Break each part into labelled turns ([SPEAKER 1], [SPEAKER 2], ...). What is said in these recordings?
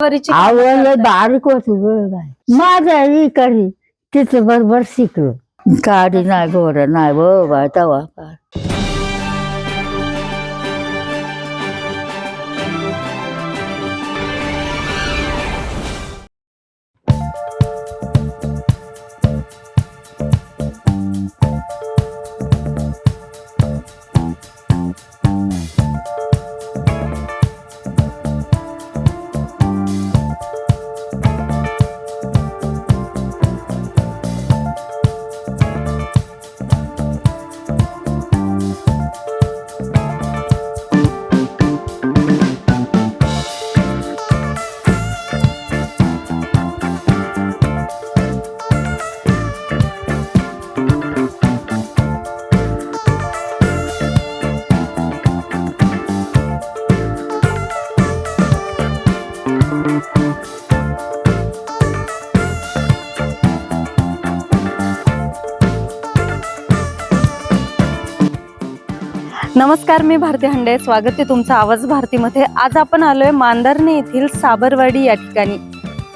[SPEAKER 1] कामं
[SPEAKER 2] आवडलं. बारीक होत माझा करी तिचं बरोबर शिकलो. गाडी नाही घोडा नाही बाबा तवा
[SPEAKER 1] नमस्कार मी भारती हंडे. स्वागत आहे तुमचं आवाज भारतीमध्ये. आज आपण आलोय मांदरणे येथील साबरवाडी या ठिकाणी.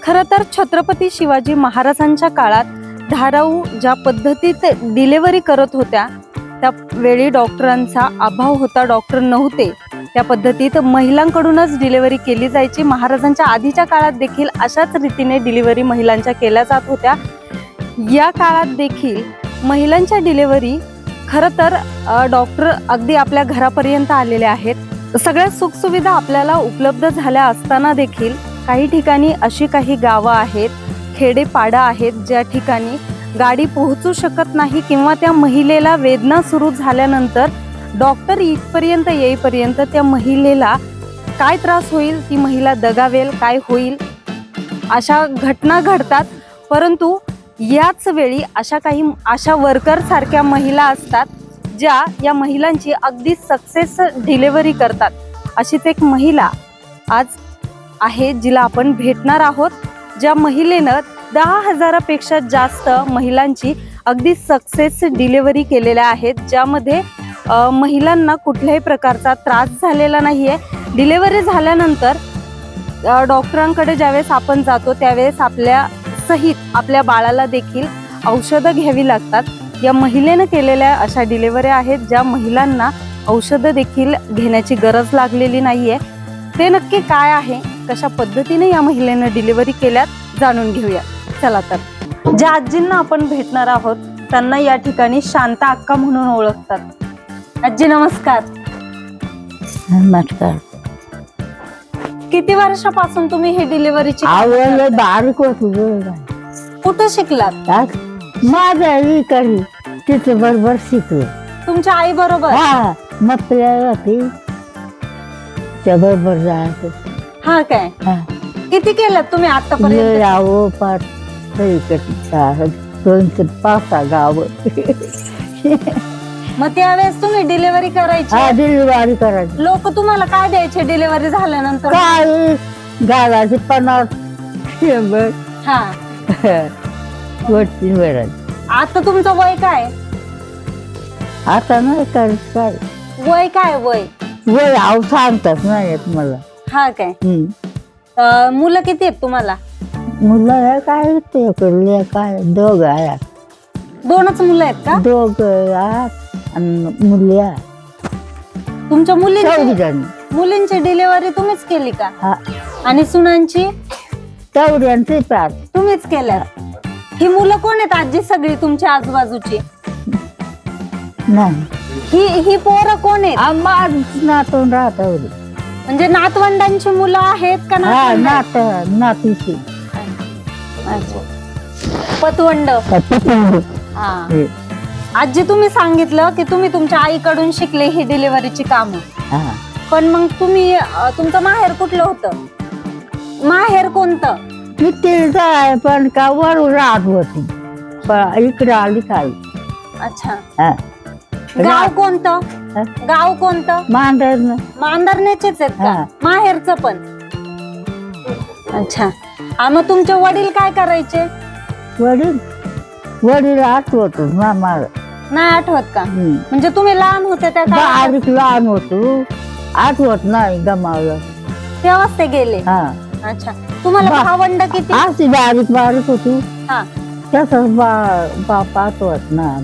[SPEAKER 1] खरं तर छत्रपती शिवाजी महाराजांच्या काळात धाराऊ ज्या पद्धतीत डिलेवरी करत होत्या त्या वेळी डॉक्टरांचा अभाव होता. डॉक्टर नव्हते. त्या पद्धतीत महिलांकडूनच डिलेवरी केली जायची. महाराजांच्या आधीच्या काळात देखील अशाच रीतीने डिलिव्हरी महिलांच्या केल्या जात होत्या. या काळात देखील महिलांच्या डिलेवरी खरं तर डॉक्टर अगदी आपल्या घरापर्यंत आलेले आहेत. सगळ्या सुखसुविधा आपल्याला उपलब्ध झाल्या असताना देखील काही ठिकाणी अशी काही गावं आहेत खेडेपाडं आहेत ज्या ठिकाणी गाडी पोहोचू शकत नाही किंवा त्या महिलेला वेदना सुरू झाल्यानंतर डॉक्टर इथपर्यंत येईपर्यंत त्या महिलेला काय त्रास होईल ती महिला दगावेल काय होईल? अशा घटना घडतात. परंतु याच वेळी अशा काही अशा वर्कर सारख्या महिला असतात ज्या या महिलांची अगदी सक्सेस डिलेवरी करतात. अशीच एक महिला आज आहे जिला आपण भेटणार आहोत ज्या महिलेनं दहा हजारापेक्षा जास्त महिलांची अगदी सक्सेस डिलेवरी केलेल्या आहेत ज्यामध्ये महिलांना कुठल्याही प्रकारचा त्रास झालेला नाही आहे डिलेवरी झाल्यानंतर डॉक्टरांकडे ज्यावेळेस आपण जातो त्यावेळेस आपल्या सहित आपल्या बाळाला देखील औषधं घ्यावी लागतात. या महिलेनं केलेल्या अशा डिलेवऱ्या आहेत ज्या महिलांना औषधं देखील घेण्याची गरज लागलेली नाहीये. ते नक्की काय आहे? कशा पद्धतीने या महिलेनं डिलिव्हरी केल्यात? जाणून घेऊया चला तर. ज्या आजींना आपण भेटणार आहोत त्यांना या ठिकाणी शांता अक्का म्हणून ओळखतात. आजी नमस्कार.
[SPEAKER 2] नमस्कार.
[SPEAKER 1] किती वर्षापासून तुम्ही हे डिलिव्हरीची
[SPEAKER 2] आवडलं बारीक होत
[SPEAKER 1] कुठं शिकलात?
[SPEAKER 2] माझा करी तिचं बरोबर शिकलो.
[SPEAKER 1] तुमच्या आई बरोबर?
[SPEAKER 2] हा मग होती. त्या बरोबर जायचं.
[SPEAKER 1] हा काय?
[SPEAKER 2] हा.
[SPEAKER 1] किती केलं तुम्ही
[SPEAKER 2] लय
[SPEAKER 1] आतापर्यंत
[SPEAKER 2] यावं पाठ सगळीकडे दोनशे पाच सहा गाव.
[SPEAKER 1] मग त्यावेळेस तुम्ही डिलिव्हरी करायची?
[SPEAKER 2] हा डिलिव्हरी करायची.
[SPEAKER 1] लोक तुम्हाला काय द्यायचे डिलिव्हरी झाल्यानंतर?
[SPEAKER 2] काय? घालायचे पन्नास शंभर
[SPEAKER 1] हा.
[SPEAKER 2] वरती
[SPEAKER 1] आता तुमचं वय काय?
[SPEAKER 2] आता नाही करत काय?
[SPEAKER 1] वय काय वय?
[SPEAKER 2] वय आव सांगतात नाही येत मला.
[SPEAKER 1] हा काय?
[SPEAKER 2] हम्म.
[SPEAKER 1] अं, मुलं किती आहेत तुम्हाला?
[SPEAKER 2] मुलं हे काय ते करले काय दोघ आहे
[SPEAKER 1] दोनच मुलं आहेत का?
[SPEAKER 2] दोघ आहेत. आणि मुली
[SPEAKER 1] तुमच्या
[SPEAKER 2] चौघ
[SPEAKER 1] मुलींची
[SPEAKER 2] जण.
[SPEAKER 1] मुलींची डिलिव्हरी तुम्हीच केली का?
[SPEAKER 2] हा.
[SPEAKER 1] आणि सुनांची?
[SPEAKER 2] चौघ्यांचे पाच.
[SPEAKER 1] तुम्हीच केल्या. ही मुलं कोण आहेत आजी सगळी तुमच्या आजूबाजूची?
[SPEAKER 2] नाही.
[SPEAKER 1] ही ही पोरं कोण आहेत?
[SPEAKER 2] आम्हाला नातून राहत होती
[SPEAKER 1] म्हणजे नातवंडांची मुलं आहेत का
[SPEAKER 2] हा
[SPEAKER 1] नातवंड आहेत?
[SPEAKER 2] नात नातीशी.
[SPEAKER 1] अच्छा. पतवंड. हा.
[SPEAKER 2] हे,
[SPEAKER 1] आजी तुम्ही सांगितलं की तुम्ही तुमच्या आईकडून शिकले ही डिलिव्हरीची कामं.
[SPEAKER 2] हा.
[SPEAKER 1] पण मग तुम्ही अं, तुमचं माहेर कुठलं होतं? माहेर कोणतं?
[SPEAKER 2] मी तिला आहे पण का वरून राहत होती. पण इकडे आली काय
[SPEAKER 1] अच्छा.
[SPEAKER 2] हा.
[SPEAKER 1] गाव कोणतं?
[SPEAKER 2] हा?
[SPEAKER 1] गाव कोणतं?
[SPEAKER 2] मांडर
[SPEAKER 1] मांदरनेचेच आहेत का?
[SPEAKER 2] हा.
[SPEAKER 1] माहेरचं पण. अच्छा. हा मग तुमचे वडील काय करायचे?
[SPEAKER 2] वडील? वडील आठवतो ना मला
[SPEAKER 1] नाही आठवत का?
[SPEAKER 2] हम्म.
[SPEAKER 1] म्हणजे तुम्ही लहान होते त्या काळात?
[SPEAKER 2] बारीक लहान होतो. आठवत नाही गमावलं
[SPEAKER 1] तेव्हाच ते गेले.
[SPEAKER 2] हा.
[SPEAKER 1] अच्छा. तुम्हाला
[SPEAKER 2] बा-
[SPEAKER 1] भावंड किती?
[SPEAKER 2] अशी बारीक बारीक होती.
[SPEAKER 1] हा.
[SPEAKER 2] तसंच बा बाप आठवत ना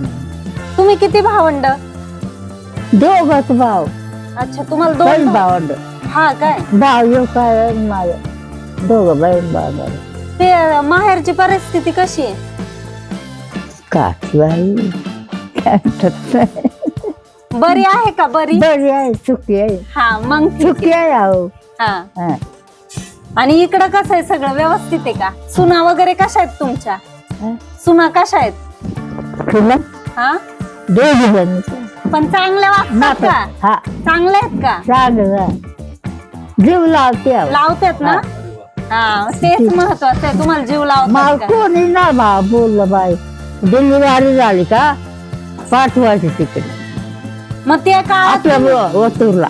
[SPEAKER 1] तुम्ही किती भावंड?
[SPEAKER 2] दोघच भाव.
[SPEAKER 1] अच्छा तुम्हाला दोन
[SPEAKER 2] बहीण
[SPEAKER 1] भाव-
[SPEAKER 2] भावंड.
[SPEAKER 1] हा काय?
[SPEAKER 2] भाव येऊ काय माझं दोघं बहीण भाव
[SPEAKER 1] ते माहेरची परिस्थिती कशी आहे?
[SPEAKER 2] बाई
[SPEAKER 1] बरी आहे का? बरी?
[SPEAKER 2] बरी आहे चुकी आहे.
[SPEAKER 1] हा मग ठीक
[SPEAKER 2] चुकी आहे अहो.
[SPEAKER 1] हा.
[SPEAKER 2] हा.
[SPEAKER 1] आणि इकडं कसं आहे सगळं? व्यवस्थित आहे का? सुना वगैरे कशा आहेत तुमच्या?
[SPEAKER 2] हा.
[SPEAKER 1] सुना कशा आहेत?
[SPEAKER 2] तुला
[SPEAKER 1] हा?
[SPEAKER 2] दोघी जण
[SPEAKER 1] पण चांगल्या वागतात का?
[SPEAKER 2] हा.
[SPEAKER 1] चांगले आहेत का?
[SPEAKER 2] चांगलं जीव लावते अहो.
[SPEAKER 1] लावतात ना? हा. तेच महत्वाचं आहे. तुम्हाला जीव
[SPEAKER 2] मला
[SPEAKER 1] का?
[SPEAKER 2] कोणी ना बा बोललं बाई. डिलिव्हरी झाली का? पाठवायची तिकडे.
[SPEAKER 1] मग ते का
[SPEAKER 2] आपल्या ओतूरला.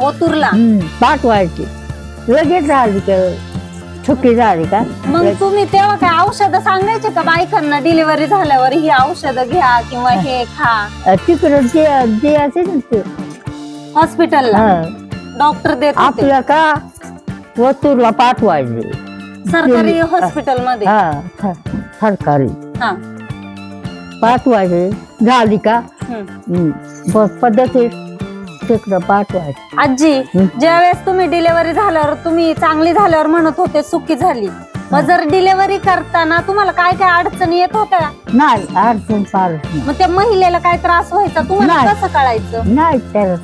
[SPEAKER 1] ओतूरला?
[SPEAKER 2] हम्म, पाठवायची. लगेच झाली का चुकी झाली का?
[SPEAKER 1] मग तुम्ही तेव्हा काय औषधं सांगायचे का बायकांना? डिलिव्हरी झाल्यावर ही औषधं घ्या किंवा हे खा.
[SPEAKER 2] तिकडे जे जे असेल ना ते.
[SPEAKER 1] हॉस्पिटलला?
[SPEAKER 2] हा.
[SPEAKER 1] डॉक्टर देत होते.
[SPEAKER 2] आपल्या का? ओतूरला पाठवायचे.
[SPEAKER 1] सरकारी हॉस्पिटलमध्ये
[SPEAKER 2] हा स- सरकारी.
[SPEAKER 1] हा.
[SPEAKER 2] पाठवायचे. झाली का?
[SPEAKER 1] हम्म.
[SPEAKER 2] हम्म, बस पद्धतीत तिकडं पाठवायचे.
[SPEAKER 1] आजी
[SPEAKER 2] हं.
[SPEAKER 1] ज्यावेळेस तुम्ही डिलिव्हरी झाल्यावर तुम्ही चांगली झाल्यावर म्हणत होते सुखी झाली. मग जर डिलिव्हरी करताना तुम्हाला काय काय अडचणी येत होत्या?
[SPEAKER 2] नाही अडचण नाही.
[SPEAKER 1] मग त्या महिलेला काय त्रास व्हायचा? तुम्हाला
[SPEAKER 2] नाही.
[SPEAKER 1] कसं कळायचं?
[SPEAKER 2] नाही त्याला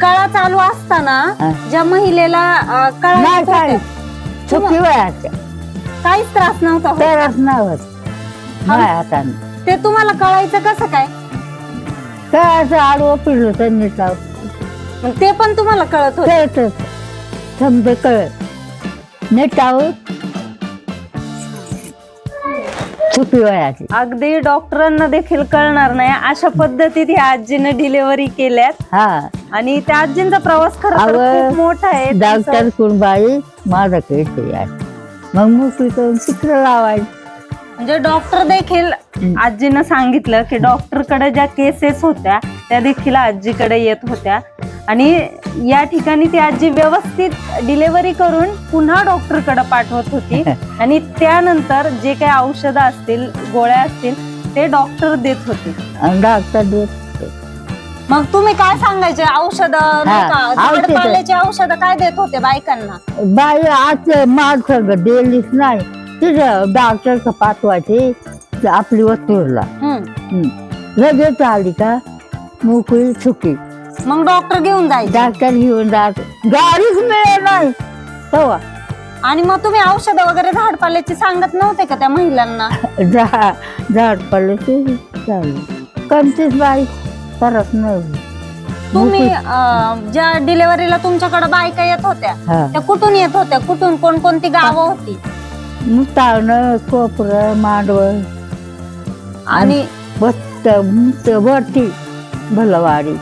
[SPEAKER 1] कळा चालू असताना. ज्या महिलेला अं, कळा
[SPEAKER 2] नाही
[SPEAKER 1] येत
[SPEAKER 2] काय
[SPEAKER 1] होत्या,
[SPEAKER 2] चुकी वयाच्या
[SPEAKER 1] काहीच त्रास नव्हता होत.
[SPEAKER 2] तरच नाही
[SPEAKER 1] ते तुम्हाला कळायचं कसं काय?
[SPEAKER 2] काय असं आडवं तर. नीट
[SPEAKER 1] मग ते पण तुम्हाला कळत होत.
[SPEAKER 2] कळतच समजे कळत नीट आहोत चुकी वयाची
[SPEAKER 1] अगदी डॉक्टरांना देखील कळणार नाही. अशा पद्धतीत ह्या आजीनं डिलिव्हरी केल्यात.
[SPEAKER 2] हा.
[SPEAKER 1] आणि त्या आजींचा प्रवास खरं तर
[SPEAKER 2] अगं,
[SPEAKER 1] खूप मोठा आहे.
[SPEAKER 2] डॉक्टर कुणबाई माझं केस आहे. मग मोकळी करून चित्र लावायचं.
[SPEAKER 1] म्हणजे डॉक्टर देखील आजीनं सांगितलं की डॉक्टरकडे ज्या केसेस होत्या त्या देखील आजीकडे येत होत्या. आणि या ठिकाणी ती आजी व्यवस्थित डिलिव्हरी करून पुन्हा डॉक्टरकडे पाठवत होती. आणि त्यानंतर जे काही औषधं असतील गोळ्या असतील ते डॉक्टर देत होते.
[SPEAKER 2] डॉक्टर देत
[SPEAKER 1] मग तुम्ही काय सांगायचे? औषध
[SPEAKER 2] हा, औषधं.
[SPEAKER 1] पाल्याचे औषध काय देत होते बायकांना?
[SPEAKER 2] बाई आज माणसं दिलीच नाही. तिथं डॉक्टर पाठवायचे आपली वस्तूला.
[SPEAKER 1] हम्म.
[SPEAKER 2] लगेच आली का मोकळी चुकी
[SPEAKER 1] मग डॉक्टर घेऊन जायचे.
[SPEAKER 2] डॉक्टर घेऊन जात. गाडीच मिळत नाही. तेव्हा
[SPEAKER 1] आणि मग तुम्ही औषध वगैरे झाडपाल्याची सांगत नव्हते का त्या महिलांना?
[SPEAKER 2] झा झाड पडलं ते चालू कमतीच बाई करत नाही.
[SPEAKER 1] तुम्ही अं, ज्या डिलिव्हरीला तुमच्याकडे बायका येत होत्या
[SPEAKER 2] हा.
[SPEAKER 1] त्या कुठून येत होत्या? कुठून कोणकोणती गावं होती?
[SPEAKER 2] मुतावणं कोपरं मांडवं.
[SPEAKER 1] आणि
[SPEAKER 2] बत्त मुत वरती भलवाडी.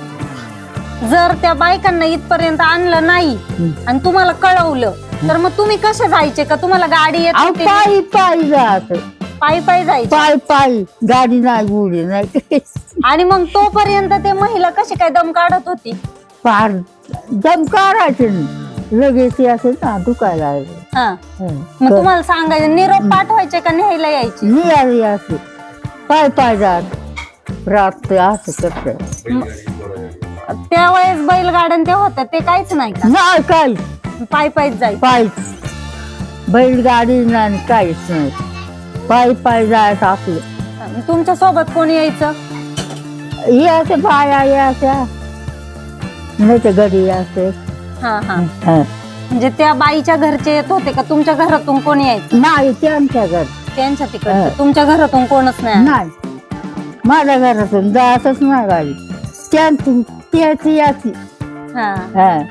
[SPEAKER 1] जर त्या बायकांना इथपर्यंत आणलं नाही
[SPEAKER 2] हम्म.
[SPEAKER 1] आणि तुम्हाला कळवलं तर मग तुम्ही कसे जायचे का? तुम्हाला गाडी येत
[SPEAKER 2] अहो
[SPEAKER 1] होती?
[SPEAKER 2] पायी पायी जात.
[SPEAKER 1] पायी पायी जायचे.
[SPEAKER 2] पायी पायी गाडी नाही उडी नाही.
[SPEAKER 1] आणि मग तोपर्यंत ते महिला कशी काय दम काढत होती?
[SPEAKER 2] फार दम काढायचे. लगेच असेल ना दुखायला लागले.
[SPEAKER 1] हा. मग तुम्हाला सांगायचं निरोप पाठवायचे का न्यायला यायचे?
[SPEAKER 2] निघाली असे पाय पाय जात रात असं करत
[SPEAKER 1] त्यावेळेस बैलगाड्या ते होत्या ते काहीच नाही का?
[SPEAKER 2] नाही काय
[SPEAKER 1] पायी पायीच जायचं
[SPEAKER 2] पाय बैलगाडी नाही काहीच नाही. पाय पाय जायचं आपलं
[SPEAKER 1] तुमच्यासोबत कोण यायचं?
[SPEAKER 2] हे असे पाया यायच्या नाही तर गडी असे.
[SPEAKER 1] हा हा.
[SPEAKER 2] हं.
[SPEAKER 1] म्हणजे त्या बाईच्या घरचे येत होते का? तुमच्या घरातून कोण यायचं?
[SPEAKER 2] नाही ते आमच्या घर.
[SPEAKER 1] त्यांच्या
[SPEAKER 2] हा.
[SPEAKER 1] तिकडे तुमच्या घरातून कोणच नाही
[SPEAKER 2] नाही. माझ्या घरातून जायचंच नाही गाडी त्यांची त्याची याची
[SPEAKER 1] हा.
[SPEAKER 2] हं.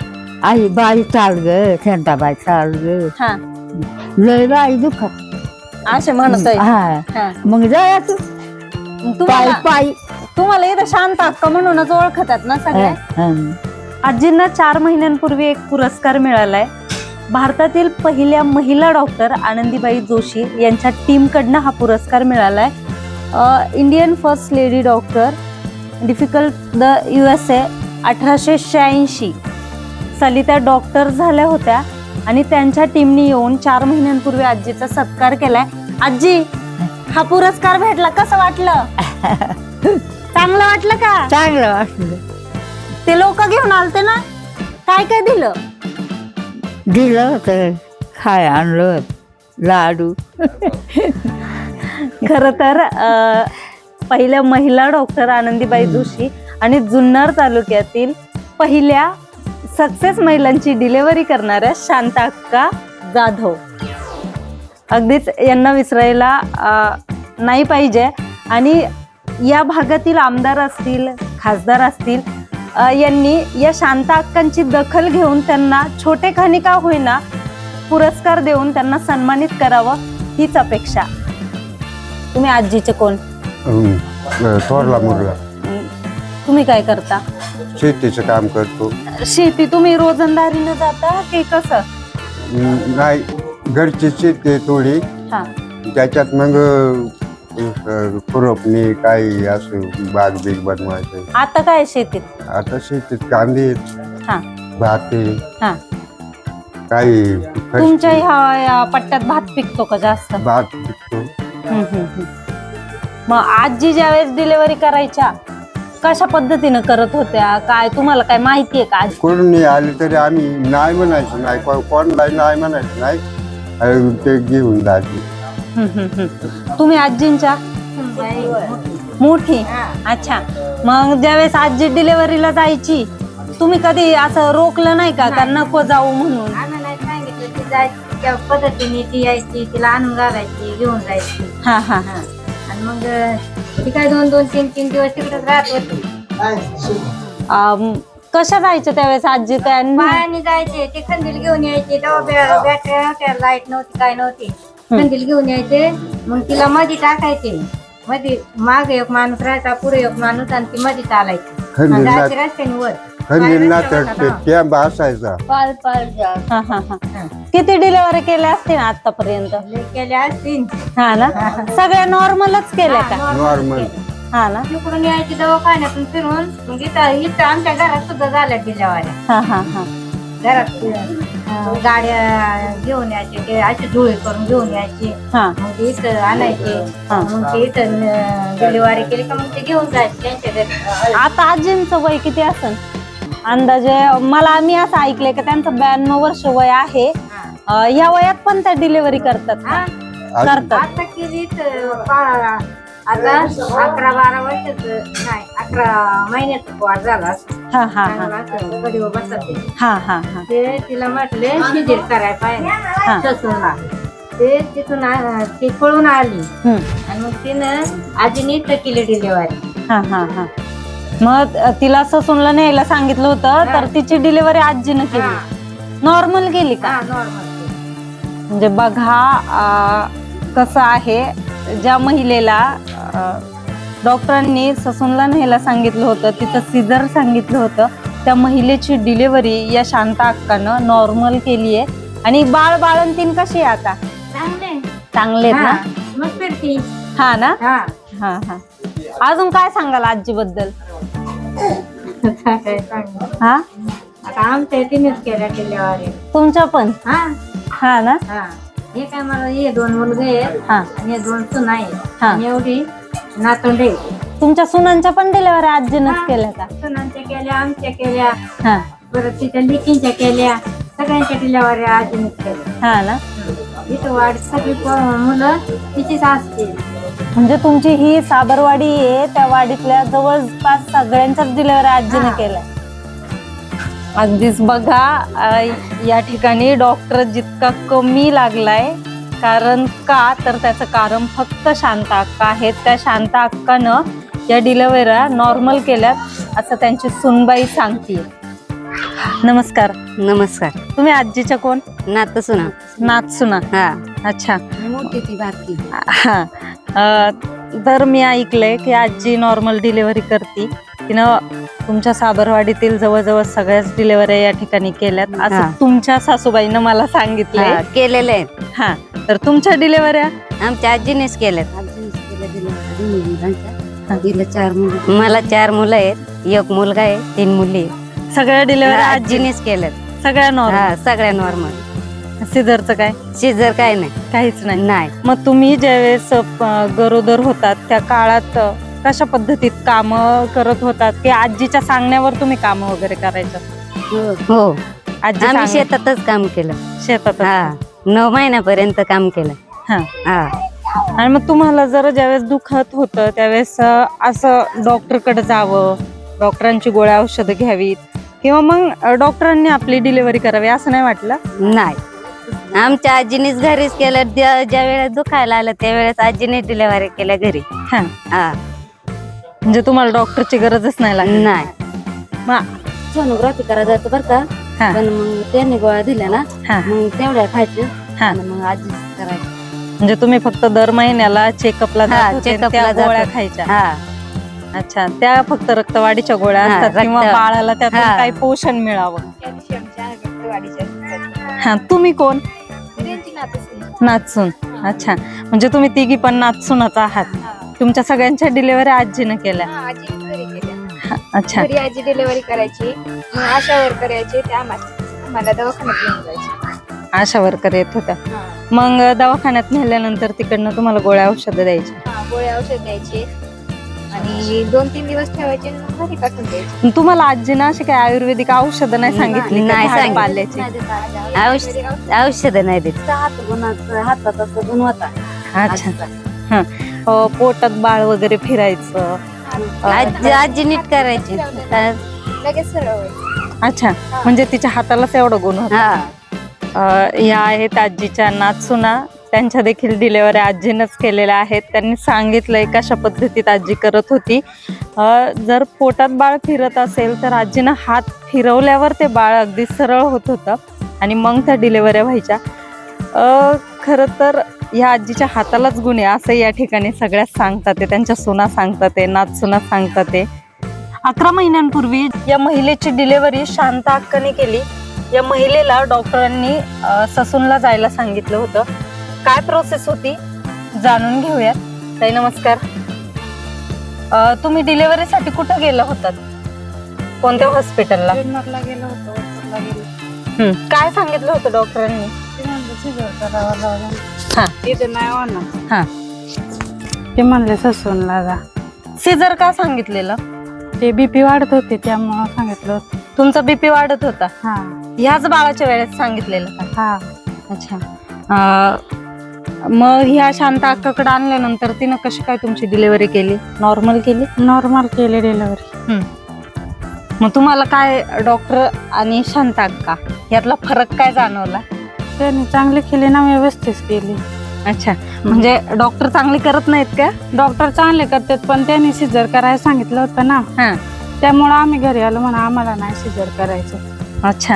[SPEAKER 2] आई बाई चाल ग शांताबाई चाल ग.
[SPEAKER 1] हा.
[SPEAKER 2] लय बाई दुखत
[SPEAKER 1] असे म्हणतोय
[SPEAKER 2] हा.
[SPEAKER 1] हा.
[SPEAKER 2] मग जायचं. पाय
[SPEAKER 1] तुम्हाला
[SPEAKER 2] पाय
[SPEAKER 1] तुम्हाला इथं शांत अक्का म्हणूनच ओळखतात ना सगळे?
[SPEAKER 2] हं.
[SPEAKER 1] आजींना चार महिन्यांपूर्वी एक पुरस्कार मिळालाय. भारतातील पहिल्या महिला डॉक्टर आनंदीबाई जोशी यांच्या टीमकडनं हा पुरस्कार मिळालाय. Indian first lady doctor difficult the U S A अठराशे शहाऐंशी साली त्या डॉक्टर झाल्या होत्या आणि त्यांच्या टीमनी येऊन चार महिन्यांपूर्वी आजीचा सत्कार केलाय. आजी हा पुरस्कार भेटला कसं वाटलं? चांगलं वाटलं का?
[SPEAKER 2] चांगलं वाटलं.
[SPEAKER 1] ते लोक घेऊन आलते ना. काय काय दिलं?
[SPEAKER 2] दिलं होतं. खाय आणलं. लाडू.
[SPEAKER 1] खर तर अ, पहिल्या महिला डॉक्टर आनंदीबाई जोशी आणि जुन्नर तालुक्यातील पहिल्या सक्सेस महिलांची डिलेव्हरी करणाऱ्या शांता अक्का जाधव. अगदीच यांना विसरायला अ, नाही पाहिजे. आणि या भागातील आमदार असतील खासदार असतील यांनी या शांता अक्कांची दखल घेऊन त्यांना छोटे खाणी का होईना पुरस्कार देऊन त्यांना सन्मानित करावं हीच अपेक्षा. तुम्ही आजीचे कोण?
[SPEAKER 3] थोरला मुलगा.
[SPEAKER 1] अं, तुम्ही काय करता?
[SPEAKER 3] शेतीचं काम करतो.
[SPEAKER 1] शेती तुम्ही रोजंदारीनं जाता की कसं?
[SPEAKER 3] नाही घरची शेती थोडी.
[SPEAKER 1] हा.
[SPEAKER 3] त्याच्यात मग खुरपणी काही असं बाग बीग बनवायचं.
[SPEAKER 1] आता काय शेतीत?
[SPEAKER 3] आता शेतीत कांदे
[SPEAKER 1] हा.
[SPEAKER 3] भात
[SPEAKER 1] हा.
[SPEAKER 3] काही
[SPEAKER 1] तुमच्या ह्या या पट्ट्यात भात पिकतो का जास्त?
[SPEAKER 3] भात पिकतो.
[SPEAKER 1] हम्म, हम्म, हम्म. मग आजी ज्यावेळेस डिलिव्हरी करायच्या कशा पद्धतीनं करत होत्या? काय तुम्हाला काय माहिती आहे का आज?
[SPEAKER 3] कोणी आले तरी आम्ही नाही म्हणायचं नाही को- कोणालाही नाही म्हणायचं नाही. ते घेऊन जायचे.
[SPEAKER 1] तुम्ही आजींच्या? मोठी. अच्छा. मग ज्यावेळेस आजी डिलिव्हरीला जायची तुम्ही कधी असं रोखलं नाही का? का नको जाऊ म्हणून?
[SPEAKER 4] सांगितलं जायची त्या पद्धतीने ती यायची तिला आणून घालायची घेऊन जायची.
[SPEAKER 1] हा हा.
[SPEAKER 4] हा. आणि मग ती काय दोन दोन तीन तीन दिवस तिकडेच राहत होती.
[SPEAKER 1] अम, कशा जायचं त्यावेळेस आजी काय
[SPEAKER 4] पायाने जायचे ते खंदील घेऊन यायचे तेव्हा बॅटरी नव्हत्या लाइट नव्हती काय नव्हती. खंदील घेऊन यायचे. मग तिला मध्ये टाकायचे. मध्ये माग एक माणूस राहायचा पुढे एक माणूस आणि ती मध्ये चालायची.
[SPEAKER 3] खंदील ना-
[SPEAKER 4] जायची रस्त्याने वर.
[SPEAKER 3] खंदील ना तर ते कॅम्प असायचा.
[SPEAKER 4] पाल पाल जा.
[SPEAKER 1] हा हा हा. किती डिलिव्हरी केल्या असतील आतापर्यंत?
[SPEAKER 4] लय केल्या असतील.
[SPEAKER 1] हा ना? सगळ्या नॉर्मलच केल्या का?
[SPEAKER 4] हा,
[SPEAKER 3] नॉर्मल.
[SPEAKER 1] हा ना?
[SPEAKER 4] तिकडून यायची दवाखान्यातून फिरून. मग इथं इथं आमच्या घरात सुद्धा झाल्या डिलेवाऱ्या
[SPEAKER 1] हा हा हा.
[SPEAKER 4] घरात गाड्या घेऊन यायचे ते अशी धुळे करून घेऊन यायचे
[SPEAKER 1] हा
[SPEAKER 4] मग ते इथं आणायचे
[SPEAKER 1] हा.
[SPEAKER 4] मग ते इथं डिलिव्हरी केली का मग ते घेऊन जायचे त्यांच्या घरी
[SPEAKER 1] आता आजींचं वय किती असेल अंदाजे मला मी असं ऐकलंय की त्यांचं ब्याण्णव वर्ष वय आहे
[SPEAKER 4] हा.
[SPEAKER 1] अं, या वयात पण त्या डिलिव्हरी करतात का?
[SPEAKER 4] हा.
[SPEAKER 1] करतात
[SPEAKER 4] आता केली तर पा- आता अकरा बारा वर्षाच नाही अकरा महिन्याचा पोट झाला असं.
[SPEAKER 1] हा हा हा.
[SPEAKER 4] चांगलं असं गडीवर बसत ते.
[SPEAKER 1] हा हा हा.
[SPEAKER 4] ते तिला म्हटले शिजीर पाहिजे. ससूनला ते तिथून आ- ती पळून आली.
[SPEAKER 1] हम्म.
[SPEAKER 4] आणि मग तिनं आजीने डिलिव्हरी
[SPEAKER 1] हा हा हा. मग अ, तिला ससूनला न्यायला सांगितलं होतं तर तिची डिलिव्हरी आजीनं केली. नॉर्मल गेली का?
[SPEAKER 4] हा नॉर्मल
[SPEAKER 1] म्हणजे बघा अ, कसं आहे ज्या महिलेला अ, डॉक्टरांनी ससूनला न्यायला सांगितलं होतं तिथं सिझर सांगितलं होतं. त्या महिलेची डिलिव्हरी या शांता अक्कानं नॉर्मल केली आहे आणि बाळ बाळंतीन कशी आहे आता?
[SPEAKER 4] चांगले
[SPEAKER 1] ना? हा ना?
[SPEAKER 4] हा.
[SPEAKER 1] हा अजून काय सांगाल आजीबद्दल? हा? तुमच्या पण?
[SPEAKER 4] हा.
[SPEAKER 1] ना?
[SPEAKER 4] हा काय मला हे दोन मुलगे आहेत.
[SPEAKER 1] हा.
[SPEAKER 4] आणि हे दोन सुना आहेत.
[SPEAKER 1] हा.
[SPEAKER 4] आणि एवढी नातोंडे.
[SPEAKER 1] तुमच्या सुनांच्या पण डिलिव्हरी आजीनंच केल्या का?
[SPEAKER 4] सुनांच्या केल्या आमच्या केल्या.
[SPEAKER 1] हा.
[SPEAKER 4] परत तिच्या लिकींच्या केल्या सगळ्यांच्या डिलिव्हरी आजीनेच केल्या.
[SPEAKER 1] हा ना?
[SPEAKER 4] इथं वाढ सगळी प- मुलं तिचीच असतील
[SPEAKER 1] म्हणजे तुमची ही साबरवाडी आहे त्या वाडीतल्या जवळपास सगळ्यांच्याच डिलिव्हरी आजीनं
[SPEAKER 4] हा.
[SPEAKER 1] केल्या. अगदीच बघा अं, या ठिकाणी डॉक्टर जितका कमी लागलाय कारण का? तर त्याचं कारण फक्त शांता अक्का आहेत. त्या शांता अक्कानं या डिलिव्हऱ्या नॉर्मल केल्यात असं त्यांची सुनबाई सांगते नमस्कार.
[SPEAKER 5] नमस्कार.
[SPEAKER 1] तुम्ही आजीच्या कोण?
[SPEAKER 5] नात सुना.
[SPEAKER 1] नात सुना.
[SPEAKER 5] हा.
[SPEAKER 1] अच्छा.
[SPEAKER 5] मोठी ती बारकी
[SPEAKER 1] हा. अ, तर मी ऐकलंय की आजी नॉर्मल डिलिव्हरी करते. तिनं तुमच्या साबरवाडीतील जवळजवळ सगळ्याच डिलिव्हऱ्या या ठिकाणी केल्यात. असं
[SPEAKER 5] हा.
[SPEAKER 1] तुमच्या सासूबाईनं मला सांगितलंय.
[SPEAKER 5] हा, केलेले आहेत
[SPEAKER 1] हा तर तुमच्या डिलिव्हऱ्या
[SPEAKER 5] आमच्या आजीनेच केलेत मला चार मुलं आहेत. एक मुलगा आहे तीन मुली आहेत.
[SPEAKER 1] सगळ्या डिलिव्हऱ्या आजी
[SPEAKER 5] आजीनेच केलेत
[SPEAKER 1] सगळ्या नॉर्मल
[SPEAKER 5] हा सगळ्या नॉर्मल
[SPEAKER 1] सिझरचं काय?
[SPEAKER 5] शिजर काय नाही.
[SPEAKER 1] काहीच नाही.
[SPEAKER 5] नाही.
[SPEAKER 1] मग तुम्ही ज्यावेळेस अ, गरोदर होतात त्या काळात अ, कशा पद्धतीत काम करत होतात? की आजीच्या सांगण्यावर तुम्ही काम वगैरे करायचं?
[SPEAKER 5] हो.
[SPEAKER 1] आजी
[SPEAKER 5] आम्ही
[SPEAKER 1] सांग-
[SPEAKER 5] शेतातच काम केलं.
[SPEAKER 1] शेतात
[SPEAKER 5] हा. नऊ महिन्यापर्यंत काम केलं.
[SPEAKER 1] हा.
[SPEAKER 5] हा.
[SPEAKER 1] आणि मग तुम्हाला जर ज्यावेळेस दुखत होतं त्यावेळेस अ, असं डॉक्टरकडे जावं डॉक्टरांची गोळ्या औषधं घ्यावीत किंवा मग अ, डॉक्टरांनी आपली डिलिव्हरी करावी असं नाही वाटलं?
[SPEAKER 5] नाही. आमच्या आजीनीच घरीच केलं. ज्या ज्या वेळेस दुखायला आलं त्यावेळेस आजीने डिलेव्हरी केल्या घरी.
[SPEAKER 1] हा.
[SPEAKER 5] हा.
[SPEAKER 1] म्हणजे तुम्हाला डॉक्टरची गरजच नाही लागली
[SPEAKER 5] नाही.
[SPEAKER 1] मग
[SPEAKER 5] सोनोग्राफी करायला जायचं बरं का?
[SPEAKER 1] हा.
[SPEAKER 5] पण मग त्यांनी गोळ्या दिल्या ना
[SPEAKER 1] हा.
[SPEAKER 5] मग तेवढ्या खायच्या.
[SPEAKER 1] हा.
[SPEAKER 5] आणि मग आजी करायचं.
[SPEAKER 1] म्हणजे तुम्ही फक्त दर महिन्याला चेकअपला
[SPEAKER 5] हा,
[SPEAKER 1] जात होते आणि
[SPEAKER 5] check-up
[SPEAKER 1] त्या
[SPEAKER 5] ला जात
[SPEAKER 1] गोळ्या
[SPEAKER 5] होते.
[SPEAKER 1] खायच्या.
[SPEAKER 5] हा.
[SPEAKER 1] अच्छा त्या फक्त रक्तवाढीच्या गोळ्या
[SPEAKER 5] हा,
[SPEAKER 1] असतात किंवा
[SPEAKER 5] रक्त-
[SPEAKER 1] बाळाला त्यातून
[SPEAKER 5] हा.
[SPEAKER 1] काही पोषण मिळावं. हा तुम्ही कोण? नाचून अच्छा म्हणजे तुम्ही तिघी पण नाचूनच आहात. तुमच्या सगळ्यांच्या डिलिव्हरी आजीनं केल्या.
[SPEAKER 6] आजी घरी गेल्या
[SPEAKER 1] हा, अच्छा.
[SPEAKER 6] घरी आजी डिलिव्हरी करायची. मग आशा वर्कर यायचे ते आम्हाला आम्हाला दवाखान्यात घेऊन जायचे.
[SPEAKER 1] आशा वर्कर येत होत्या. मग दवाखान्यात नेल्यानंतर तिकडनं तुम्हाला गोळ्या औषधं द्यायची.
[SPEAKER 6] हा गोळ्या औषध द्यायचे. आणि दोन तीन दिवस ठेवायचे आणि मग घरी पाठवून द्यायचे.
[SPEAKER 1] तुम्हाला आजीनं अशी काही आयुर्वेदिक औषधं नाही सांगितली का?
[SPEAKER 5] नाही
[SPEAKER 1] झाड
[SPEAKER 5] सांगितली.
[SPEAKER 1] पाल्याची?
[SPEAKER 5] औषध. औषध नाही देत. हात गुणाचं हातात असं गुण होता.
[SPEAKER 1] अच्छा. अ, पोटात बाळ वगैरे फिरायचं.
[SPEAKER 5] आजी आजी नीट करायची. हा.
[SPEAKER 6] लगेच सरळ व्हायचं
[SPEAKER 1] अच्छा. म्हणजे तिच्या हातालाच एवढं गुण होता.
[SPEAKER 5] हा.
[SPEAKER 1] अ, या आहेत आजीच्या नाचुना त्यांच्या देखील डिलेवरी आजीनंच केलेल्या आहेत. त्यांनी सांगितलंय कशा पद्धतीत आजी करत होती. अ, जर पोटात बाळ फिरत असेल तर आजीनं हात फिरवल्यावर ते बाळ अगदी सरळ होत होतं. आणि मग त्या डिलेवऱ्या व्हायच्या. अ, खरं तर ह्या आजीच्या हातालाच गुण आहे असं या ठिकाणी सगळ्यात सांगतात ते त्यांच्या सुना सांगतात ते नाचसुना सांगतात ते. अकरा महिन्यांपूर्वी या महिलेची डिलेवरी शांत अक्काने केली. या महिलेला डॉक्टरांनी ससूनला जायला सांगितलं होतं. काय प्रोसेस होती जाणून घेऊयात. ताई नमस्कार. तुम्ही डिलेवरीसाठी कुठं गेला होतात कोणत्या हॉस्पिटलला?
[SPEAKER 7] गेलो होतो
[SPEAKER 1] हं, काय सांगितलं होतं डॉक्टरांनी? हा.
[SPEAKER 7] नाही
[SPEAKER 1] हा.
[SPEAKER 7] ते म्हणले ससूनला जा.
[SPEAKER 1] सिजर का सांगितलेलं?
[SPEAKER 7] ते बीपी वाढत होते त्यामुळं सांगितलं होतं.
[SPEAKER 1] तुमचा बीपी वाढत होता?
[SPEAKER 7] हा.
[SPEAKER 1] ह्याच बाळाच्या वेळेस सांगितलेलं का?
[SPEAKER 7] हा.
[SPEAKER 1] अच्छा. अ, मग ह्या शांत अक्काकडे आणल्यानंतर तिनं कशी काय तुमची डिलिव्हरी केली? नॉर्मल केली?
[SPEAKER 7] नॉर्मल केली डिलिव्हरी
[SPEAKER 1] मग तुम्हाला काय डॉक्टर आणि शांत अक्का यातला फरक काय जाणवला?
[SPEAKER 7] त्यांनी चांगली केली ना व्यवस्थित केली.
[SPEAKER 1] अच्छा म्हणजे डॉक्टर चांगले करत नाहीत का?
[SPEAKER 7] डॉक्टर चांगले करतात पण त्यांनी सिजर करायला सांगितलं होतं ना.
[SPEAKER 1] हा.
[SPEAKER 7] त्यामुळं आम्ही घरी आलो म्हणा आम्हाला नाही सिजर करायचं.
[SPEAKER 1] अच्छा.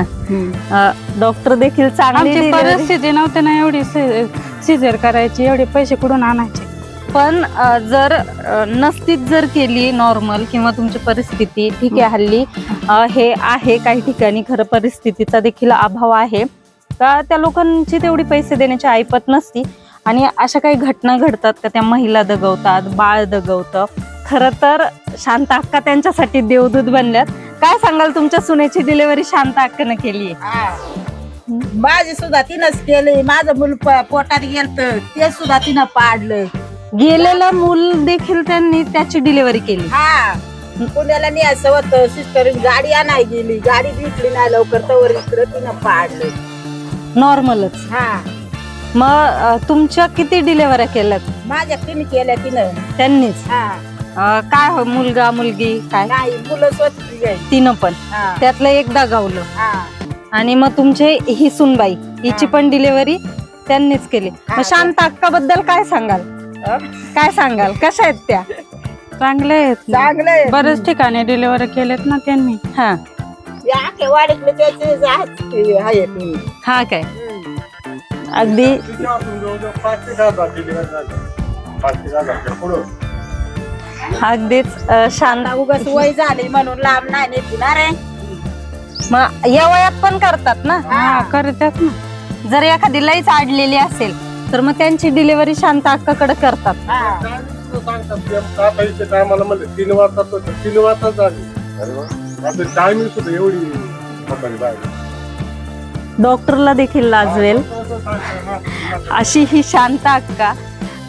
[SPEAKER 1] अ, डॉक्टर देखील चांगली
[SPEAKER 7] आमची
[SPEAKER 1] delivery-
[SPEAKER 7] परिस्थिती नव्हती ना एवढी सिजर करायची एवढे पैसे कुठून आणायचे?
[SPEAKER 1] पण अ, जर अ, नसतीच जर केली नॉर्मल किंवा तुमची परिस्थिती ठीक आहे हल्ली अ, हे आहे काही ठिकाणी खरं परिस्थितीचा देखील अभाव आहे. का त्या लोकांची तेवढी पैसे देण्याची ऐपत नसती. आणि अशा काही घटना घडतात का त्या महिला दगवतात बाळ दगवतं. खरं तर शांत अक्का त्यांच्यासाठी देवदूत बनल्यात. काय सांगाल तुमच्या सुनेची डिलिव्हरी शांत अक्कानं केली
[SPEAKER 8] माझी सुद्धा तिनंच केली माझं मूल प- पोटात गेलत. ते सुद्धा तिनं पाडलं.
[SPEAKER 1] गेलेलं मूल देखील त्यांनी त्याची डिलिव्हरी केली.
[SPEAKER 8] हा. पुण्याला न्यायचं होतं. सिस्टर गाडी आणाय गेली. गाडी भेटली नाही लवकर. तर इकडं तिनं पाडलं.
[SPEAKER 1] नॉर्मलच
[SPEAKER 8] हा.
[SPEAKER 1] मग तुमच्या किती डिलेवऱ्या केल्यात?
[SPEAKER 8] माझ्या तिने केल्या तिनं.
[SPEAKER 1] त्यांनीच?
[SPEAKER 8] हा.
[SPEAKER 1] अ, काय हो मुलगा मुलगी काय?
[SPEAKER 8] नाही मुलं स्वतःची
[SPEAKER 1] तिनं पण.
[SPEAKER 8] हा.
[SPEAKER 1] त्यातलं एकदा गावलं.
[SPEAKER 8] हा.
[SPEAKER 1] आणि मग तुमचे ही सुनबाई हिची. पण डिलेव्हरी त्यांनीच केली. मग शांत अक्का बद्दल काय सांगाल? काय सांगाल? कशा आहेत त्या?
[SPEAKER 7] चांगले आहेत ना.
[SPEAKER 8] चांगलंय
[SPEAKER 7] बरेच ठिकाणी डिलिव्हरी केलेत ना त्यांनी.
[SPEAKER 1] हा.
[SPEAKER 8] आखे वाडीतले त्याचे जात आहे तुम्ही
[SPEAKER 1] हा काय? अगदी?
[SPEAKER 3] तिच्यापासून जवळजवळ पाच ते दहा हजार डिलिव्हरी झाली पाच ते दहा हजार पुढं.
[SPEAKER 1] अगदीच अ, शांत.
[SPEAKER 8] उगाच वय झाली म्हणून लांब नाही नेती ना रे.
[SPEAKER 1] मग या वयात पण करतात ना?
[SPEAKER 7] हा. करतात ना.
[SPEAKER 1] जर एखादी लईच आडलेली असेल तर मग त्यांची डिलिव्हरी शांत अक्काकडे करतात.
[SPEAKER 8] हा.
[SPEAKER 3] सांगतात की आमचं आता इथे टायमाला म्हणलं? तीन वाजताच होतं तीन वाजताच झाली. टायमिंग सुद्धा एवढी म्हातारी बाहेर
[SPEAKER 1] डॉक्टरला देखील लाजवेल. अशी ही शांत अक्का.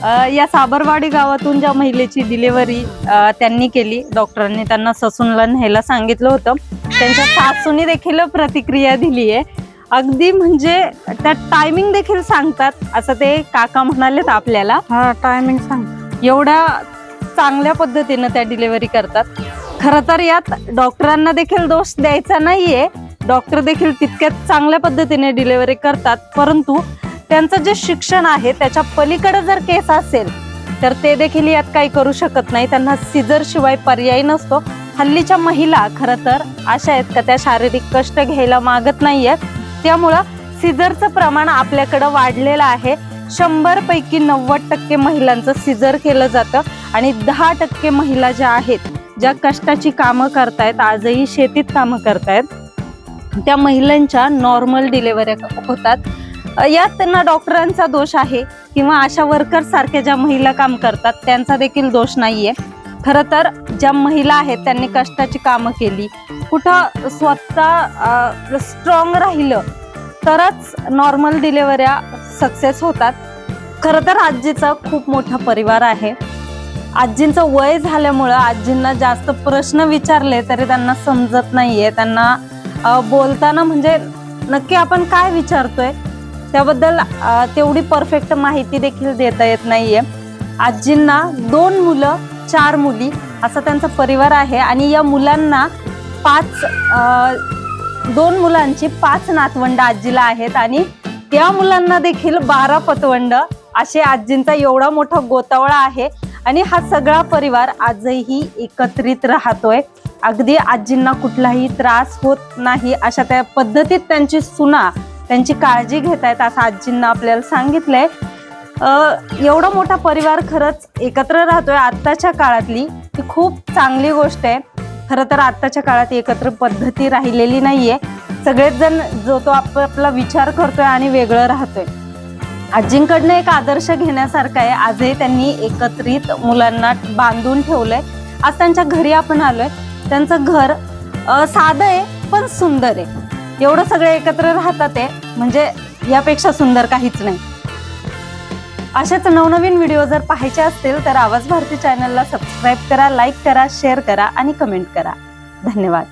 [SPEAKER 1] अ, या साबरवाडी गावातून ज्या महिलेची डिलिव्हरी त्यांनी केली डॉक्टरांनी त्यांना ससूनला न्यायला सांगितलं होतं. त्यांच्या सासूने देखील प्रतिक्रिया दिली आहे अगदी म्हणजे त्या टायमिंग देखील सांगतात असं ते काका म्हणालेत आपल्याला.
[SPEAKER 7] हा टायमिंग सांग
[SPEAKER 1] एवढ्या चांगल्या पद्धतीनं त्या डिलिव्हरी करतात. खरं तर यात डॉक्टरांना देखील दोष द्यायचा नाहीये. डॉक्टर देखील तितक्याच चांगल्या पद्धतीने डिलिव्हरी करतात. परंतु त्यांचं जे शिक्षण आहे त्याच्या पलीकडे जर केस असेल तर ते देखील यात काही करू शकत नाही. त्यांना सिजर शिवाय पर्याय नसतो. हल्लीच्या महिला खरं तर अशा आहेत का त्या शारीरिक कष्ट घ्यायला मागत नाहीयेत त्यामुळं सिजरचं प्रमाण आपल्याकडं वाढलेलं आहे. शंभर पैकी नव्वद टक्के महिलांचं सिजर केलं जातं आणि दहा टक्के महिला ज्या आहेत ज्या कष्टाची कामं करतायत आजही शेतीत कामं करतायत त्या महिलांच्या नॉर्मल डिलेवऱ्या होतात. यात त्यांना डॉक्टरांचा दोष आहे किंवा अशा वर्कर सारख्या ज्या महिला काम करतात त्यांचा देखील दोष नाहीये. खरं तर ज्या महिला आहेत त्यांनी कष्टाची कामं केली. कुठं स्वतः स्ट्रॉंग राहिलं तरच नॉर्मल डिलेवऱ्या सक्सेस होतात. खरं तर आजीचा खूप मोठा परिवार आहे. आजींचं वय झाल्यामुळं आजींना जास्त प्रश्न विचारले तरी त्यांना समजत नाहीये. त्यांना बोलताना म्हणजे नक्की आपण काय विचारतोय त्याबद्दल तेवढी परफेक्ट माहिती देखील देता येत नाहीये. आजींना दोन मुलं चार मुली असा त्यांचा परिवार आहे आणि या मुलांना पाच दोन मुलांची पाच नातवंड आजीला आहेत आणि त्या मुलांना देखील बारा पतवंड असे आजींचा एवढा मोठा गोतावळा आहे. आणि हा सगळा परिवार आजही एकत्रित राहतोय. अगदी आजींना कुठलाही त्रास होत नाही अशा त्या पद्धतीत त्यांची सुना त्यांची काळजी घेत आहेत असं आजींना आपल्याला सांगितलंय. एवढा मोठा परिवार खरंच एकत्र राहतोय आत्ताच्या काळातली. ही खूप चांगली गोष्ट आहे. खरं तर आत्ताच्या काळात एकत्र पद्धती राहिलेली नाहीये. सगळेच जण जो तो आप आपला विचार करतोय आणि वेगळं राहतोय. आजींकडनं एक आदर्श घेण्यासारखा आहे. आजही त्यांनी एकत्रित मुलांना बांधून ठेवलंय. आज त्यांच्या घरी आपण आलोय. त्यांचं घर साधं आहे पण सुंदर आहे. एवढं सगळे एकत्र राहतात आहे म्हणजे यापेक्षा सुंदर काहीच नाही. अशाच नवनवीन व्हिडिओ जर पाहायचे असतील तर आवाज भारती चॅनलला सबस्क्राईब करा लाईक करा शेअर करा आणि कमेंट करा. धन्यवाद.